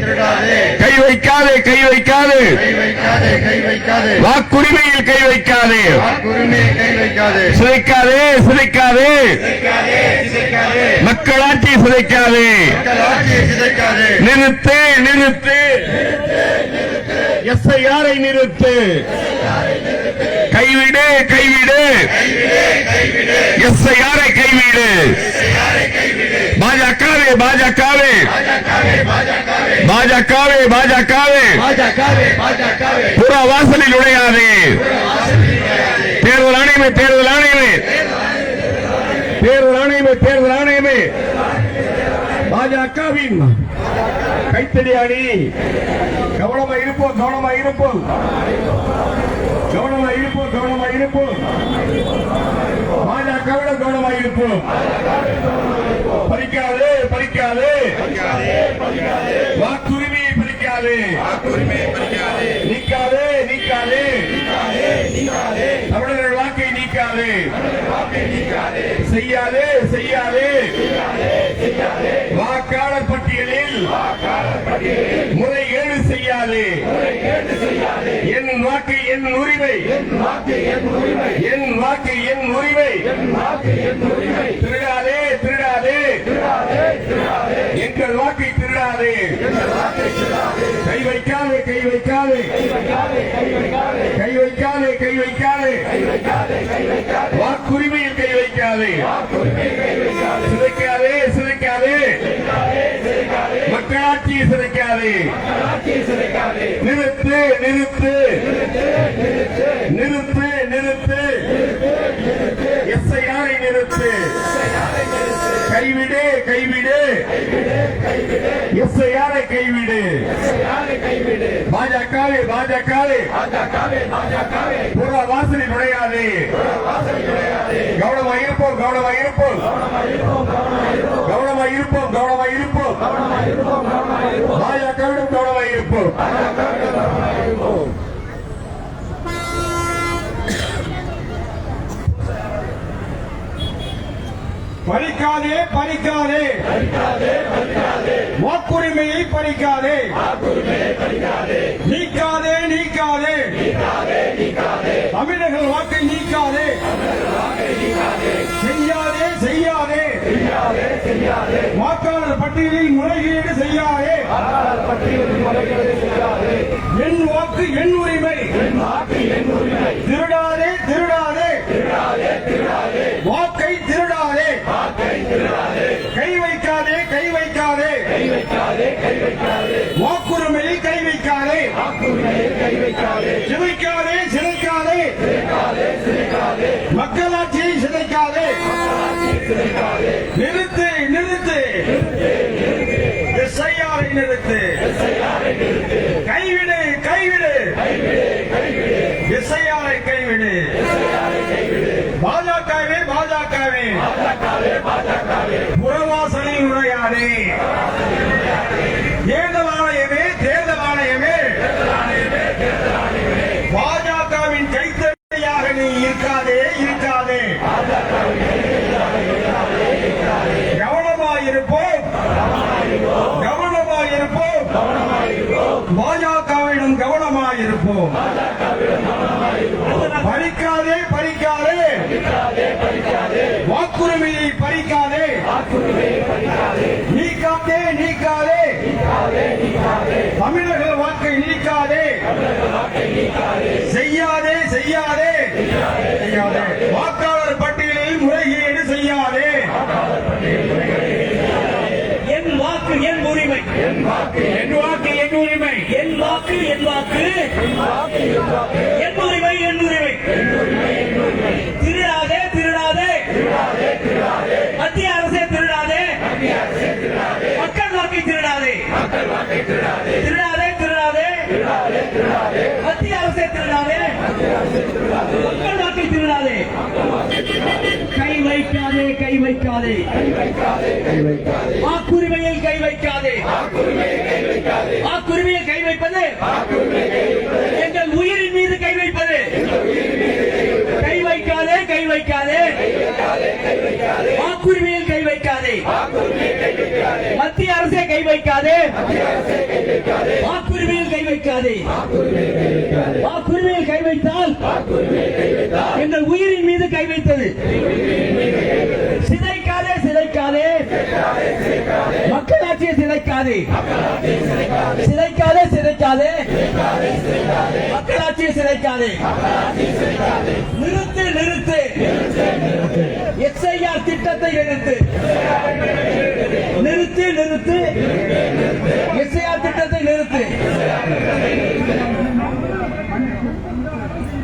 திருடாதே. கை வைக்காதே கை வைக்காதே. வாக்குரிமையில் கை வைக்காதே. சிதைக்காதே சிதைக்காதே. மக்களாட்சி சிதைக்காதே. நிறுத்து நிறுத்து. எஸ்ஐஆரை நிறுத்து. கைவிடு கைவிடு. எஸ்ஐஆரை கைவிடு. பாஜகவே பாஜகவே. பாஜகவே பாஜகவே. பாஜகவே பாஜகவே புற வாசலில் நுழையாதே தேர்தல் ஆணையமே தேர்தல் ஆணையமே. தேர்தல் ஆணையமே தேர்தல் ஆணையமே. பாஜகவின் கைத்தடி அணி கவனமா இருப்போம் கவனமா இருப்போம் கவனமா இருப்போம் கவனமா இருப்போம் பாஜகவிட கவனமா இருப்போம் பறிக்காதே பறிக்காதே. வாக்குரிமையை பறிக்காதே. நீக்காதே நீக்காதே. தமிழர்கள் வாக்கை நீக்காதே. செய்யாதே செய்யாதே செய்யாதே. முறைகேடு செய்யாதே. என் வாக்கு என் உரிமை. என் வாக்கு என் உரிமை. திருடாதே திருடாதே. எங்கள் வாக்கை திருடாதே. கை வைக்காதே கை வைக்காதே. கை வைக்காதே கை வைக்காதே. வாக்குரிமையில் கை வைக்காதே. மக்களாட்சியை சிதைக்காதே நிறுத்து நிறுத்து. நிறுத்து நிறுத்து. எஸ்ஐஆரை நிறுத்து. கைவிடு கைவிடு. எஸ்ஐஆரை கைவிடு. பாஜகவே பாஜகவே. புற வாசலில் நுழையாதே. கவனமா இருப்போம் கவனமா இருப்போம் இருப்போம் கவனமா இருப்போம். பாஜகவிடம் கவனமா இருப்போம். பறிக்காதே பறிக்காதே வாக்குரிமையை பறிக்காதே. நீக்காதே நீக்காதே. தமிழர்கள் வாக்கை நீக்காதே. செய்ய வாக்காளர் பட்டியலில் முறைகேடு செய்யாதே. என் வாக்கு என் உரிமை. திருடாதே திருடாதே. வாக்கை திருடாதே. கை வைக்காதே கை வைக்காதே. வாக்குரிமையில் கை வைக்காதே. சிதைக்காதே சிதைக்காதே. மக்களாட்சியை சிதைக்காதே. தமிழக வாக்கை நீக்காதே. செய்யாதே செய்யாதே. செய்யாதே. வாக்காளர் பட்டியலில் முறைகேடு செய்யாதே. என் வாக்கு என் உரிமை. என் வாக்கு என் உரிமை. என் வாக்கு என் வாக்கு. மத்திய அரசே திருடாதே மக்கள் வாக்கை திருடாதே கை வைக்காதே கை வைக்காதே வாக்குரிமையில் கை வைக்காதே வாக்குரிமையில் கை வைப்பது எங்கள் உயிரின் மீது கை வைப்பது கை வைக்காதே கை வைக்காதே. வாக்குரிமையில் கை வைக்காதே. மத்திய அரசே கை வைக்காதே. வாக்குரிமையில் கை வைக்காதே. சிதைக்காதே சிதைக்காதே மக்களாட்சியை சிதைக்காதே நிறுத்து நிறுத்து. எக்ஸ்ஐஆர் திட்டத்தை எடுத்து நிறுத்து நிறுத்து. எக்ஸ்ஐஆர் திட்டத்தை நிறுத்து.